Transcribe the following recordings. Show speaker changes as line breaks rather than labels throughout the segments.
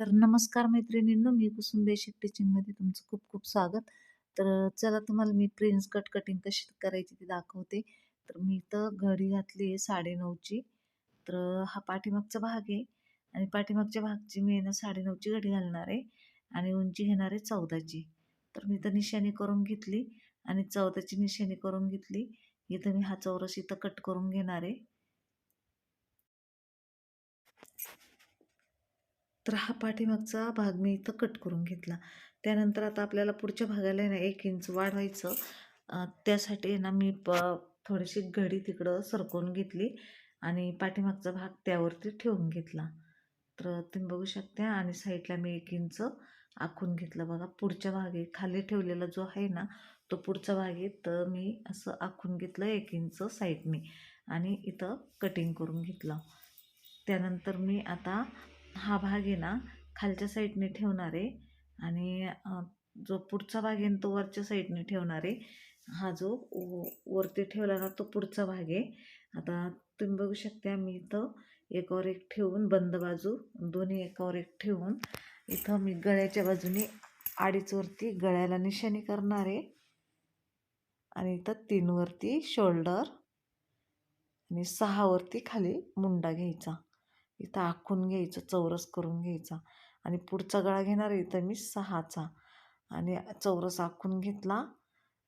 तर नमस्कार मैत्रिणींनो, मी कुसुम बेसिक टीचिंगमध्ये तुमचं खूप खूप स्वागत. तर चला तुम्हाला मी प्रिन्स कट कटिंग कशी करायची ती दाखवते. तर मी इथं घडी घातली आहे 9.5ची. तर हा पाठीमागचा भाग आहे आणि पाठीमागच्या भागची मी आहे ना 9.5ची घडी घालणार आहे आणि उंची घेणार आहे 14ची. तर मी इथं निशाणी करून घेतली आणि 14ची निशाणी करून घेतली. इथं मी हा चौरस इथं कट करून घेणार आहे. तर हा पाठीमागचा भाग मी इथं कट करून घेतला. त्यानंतर आता आपल्याला पुढच्या भागाला आहे ना एक इंच वाढवायचं. त्यासाठी आहे ना मी प थोडीशी घडी तिकडं सरकवून घेतली आणि पाठीमागचा भाग त्यावरती ठेवून घेतला. तर तुम्ही बघू शकता आणि साईडला मी एक इंच आखून घेतलं. बघा पुढच्या भागे खाली ठेवलेला जो आहे ना तो पुढचा भाग आहे. तर मी असं आखून घेतलं एक इंच साईडने आणि इथं कटिंग करून घेतलं. त्यानंतर मी आता हा भाग आहे ना खालच्या साईडने ठेवणार आहे आणि जो पुढचा भाग आहे तो वरच्या साईडने ठेवणार आहे. हा जो वरती ठेवला ना तो पुढचा भाग आहे. आता तुम्ही बघू शकता मी इथं एकावर एक ठेवून बंद बाजू दोन्ही एकावर एक ठेवून इथं मी गळ्याच्या बाजूने आडीचवरती गळ्याला निशाणी करणार आहे. आणि इथं तीनवरती शोल्डर आणि सहावरती खाली मुंडा घ्यायचा. इथं आखून घ्यायचं चौरस करून घ्यायचा आणि पुढचा गळा घेणार आहे इथं मी सहाचा. आणि चौरस आखून घेतला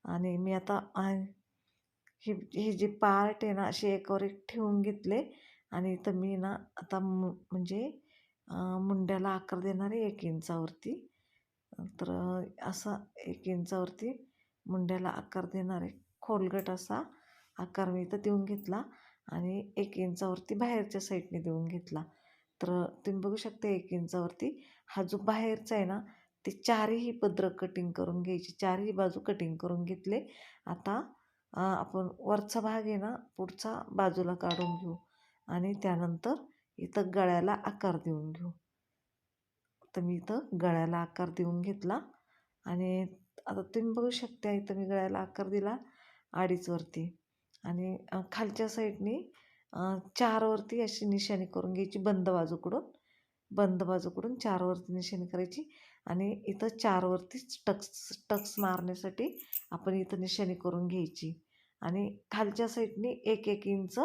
आणि मी आता हे हे जे पार्ट आहे ना असे एकावर एक ठेवून घेतले आणि इथं मी ना आता मु म्हणजे मुंड्याला आकार देणार आहे एक इंचावरती. तर असा एक इंचावरती मुंड्याला आकार देणार आहे. खोलगट असा आकार मी इथं देऊन घेतला. आणि एक इंचावरती बाहेरच्या साईडने देऊन घेतला. तर तुम्ही बघू शकता एक इंचावरती हा जो बाहेरचा आहे ना ते चारही पदर कटिंग करून घ्यायची. चारही बाजू कटिंग करून घेतले. आता आपण वरचा भाग आहे ना पुढचा बाजूला काढून घेऊ. आणि त्यानंतर इथं गळ्याला आकार देऊन घेऊ. तर मी इथं गळ्याला आकार देऊन घेतला. आणि आता तुम्ही बघू शकता इथं मी गळ्याला आकार दिला अडीचवरती आणि खालच्या साईडनी चारवरती अशी निशाणी करून घ्यायची बंद बाजूकडून. बंद बाजूकडून चारवरती निशाणी करायची आणि इथं चारवरती टक्स टक्स मारण्यासाठी आपण इथं निशाणी करून घ्यायची. आणि खालच्या साईडनी एक एक इंच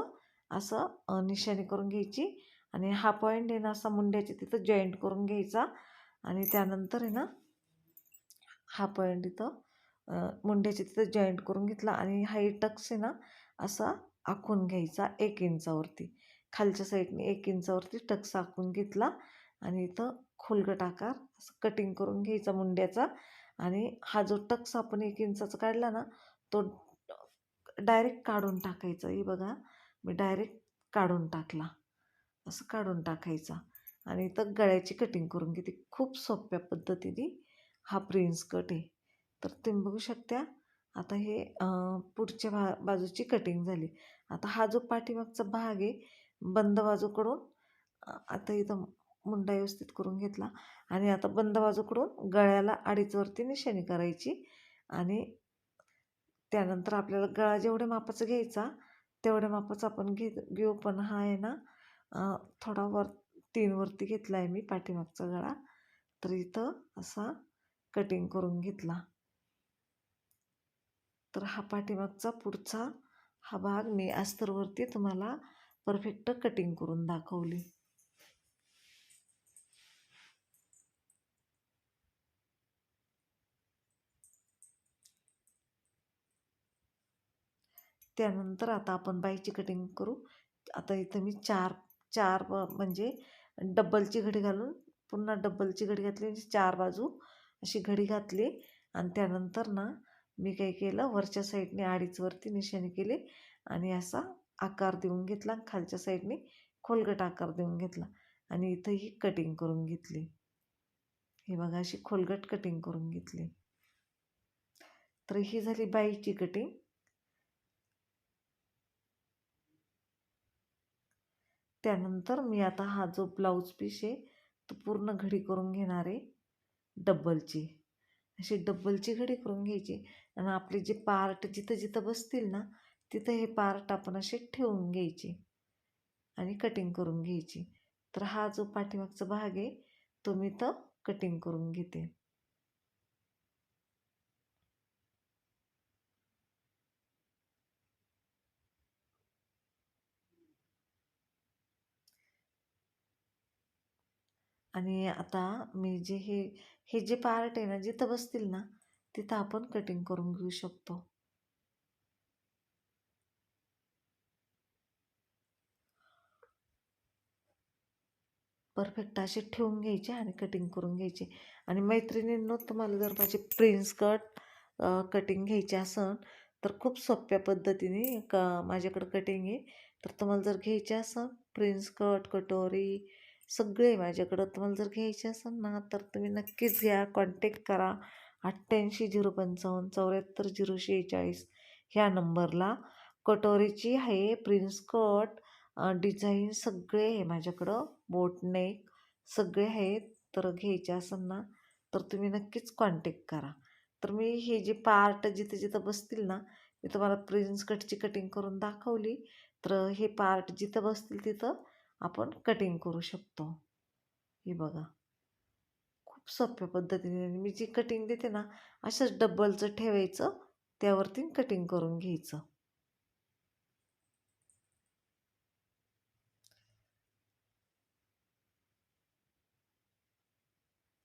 असं निशाणी करून घ्यायची आणि हा पॉईंट आहे ना असा मुंड्याची तिथं जॉईंट करून घ्यायचा आणि त्यानंतर आहे ना हा पॉईंट इथं मुंड्याची तिथं जॉईंट करून घेतला आणि हा टक्स आहे ना असा आखून घ्यायचा एक इंचावरती. खालच्या साईडने एक इंचावरती टक्स आखून घेतला आणि इथं खोलगट आकार असं कटिंग करून घ्यायचा मुंड्याचा. आणि हा जो टक्स आपण एक इंचाचा काढला ना तो डायरेक्ट काढून टाकायचा. हे बघा मी डायरेक्ट काढून टाकला. असं काढून टाकायचा. आणि इथं गळ्याची कटिंग करून घेते. खूप सोप्या पद्धतीने हा प्रिन्स कट आहे. तर तुम्ही बघू शकता आता हे पुढच्या भा बाजूची कटिंग झाली. आता हा जो पाठीमागचा भाग आहे बंद बाजूकडून आता इथं मुंडा व्यवस्थित करून घेतला आणि आता बंद बाजूकडून गळ्याला अडीचवरती निशाणी करायची आणि त्यानंतर आपल्याला गळा जेवढ्या मापाचा घ्यायचा तेवढ्या मापाचं आपण घे घेऊ पण हा आहे ना थोडा वर तीनवरती घेतला आहे मी पाठीमागचा गळा. तर इथं असा कटिंग करून घेतला. तर हा पाठीमागचा पुढचा हा भाग मी अस्तरवरती तुम्हाला परफेक्ट कटिंग करून दाखवली. त्यानंतर आता आपण बाईची कटिंग करू. आता इथं मी चार चार म्हणजे डब्बलची घडी घालून पुन्हा डब्बलची घडी घातली म्हणजे चार बाजू अशी घडी घातली. आणि त्यानंतर ना मी काय केलं वरच्या साईडने अडीचवरती निशाणी केली आणि असा आकार देऊन घेतला खालच्या साईडने खोलगट आकार देऊन घेतला आणि इथं ही कटिंग करून घेतली. हे बघा अशी खोलगट कटिंग करून घेतली. तर ही झाली बाईची कटिंग त्यानंतर मी आता हा जो ब्लाऊज पीस आहे तो पूर्ण घडी करून घेणार आहे डब्बलची अशी डब्बलची घडी करून घ्यायची. आणि आपले जे पार्ट जिथं जिथं बसतील ना तिथं हे पार्ट आपण असे ठेवून घ्यायचे. आणि कटिंग करून घ्यायची. तर हा जो पाठीमागचा भाग आहे तो मी तर कटिंग करून घेते. आणि आता मी जे हे हे जे पार्ट आहे ना जिथं बसतील ना तिथं आपण कटिंग करून घेऊ शकतो. परफेक्ट असे ठेवून घ्यायचे आणि कटिंग करून घ्यायचे. आणि मैत्रिणींनो तुम्हाला जर माझे प्रिन्स कट कटिंग घ्यायचे असन तर खूप सोप्या पद्धतीने क माझ्याकडं कटिंग आहे. तर तुम्हाला जर घ्यायचे असन प्रिन्स कट कटोरी सगळे माझ्याकडं. तुम्हाला जर घ्यायचे असेल ना तर तुम्ही नक्कीच घ्या. कॉन्टॅक्ट करा. अठ्ठ्याऐंशी झिरो पंचावन्न चौऱ्याहत्तर झिरो शेहेचाळीस ह्या नंबरला. कटोरीची आहे प्रिन्स कट डिझाईन सगळे आहे माझ्याकडं. बोटनेक सगळे आहेत. तर घ्यायचे असेल ना तर तुम्ही नक्कीच कॉन्टॅक्ट करा. तर मी हे जे पार्ट जिथे जिथं बसतील ना मी तुम्हाला प्रिन्स कटची कटिंग करून दाखवली. तर हे पार्ट जिथं बसतील तिथं आपण कटिंग करू शकतो. हे बघा. खूप सोप्या पद्धतीने मी जी कटिंग देते ना अशाच डबलचं ठेवायचं त्यावरती कटिंग करून घ्यायचं.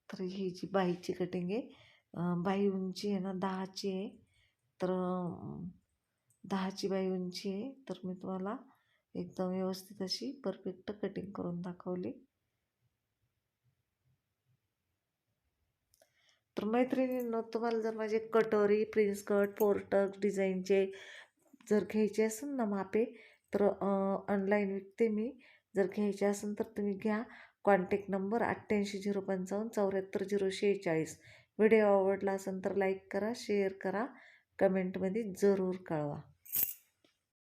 तर ही जी बाईची कटिंग आहे बाई उंची आहे ना दहाची आहे तर दहाची बाई उंची आहे तर मी तुम्हाला एकदम व्यवस्थित अशी परफेक्ट कटिंग करून दाखवली. तर मैत्रिणींनो तुम्हाला जर माझे कटोरी प्रिन्स कट पोर्टक डिझाईनचे जर घ्यायचे असेल ना मापे तर ऑनलाईन विकते मी. जर घ्यायचे असेल तर तुम्ही घ्या. कॉन्टॅक्ट नंबर अठ्ठ्याऐंशी झिरो पंचावन्न चौऱ्याहत्तर झिरो शेहेचाळीस. व्हिडिओ आवडला असेल तर लाईक करा शेअर करा. कमेंटमध्ये जरूर कळवा.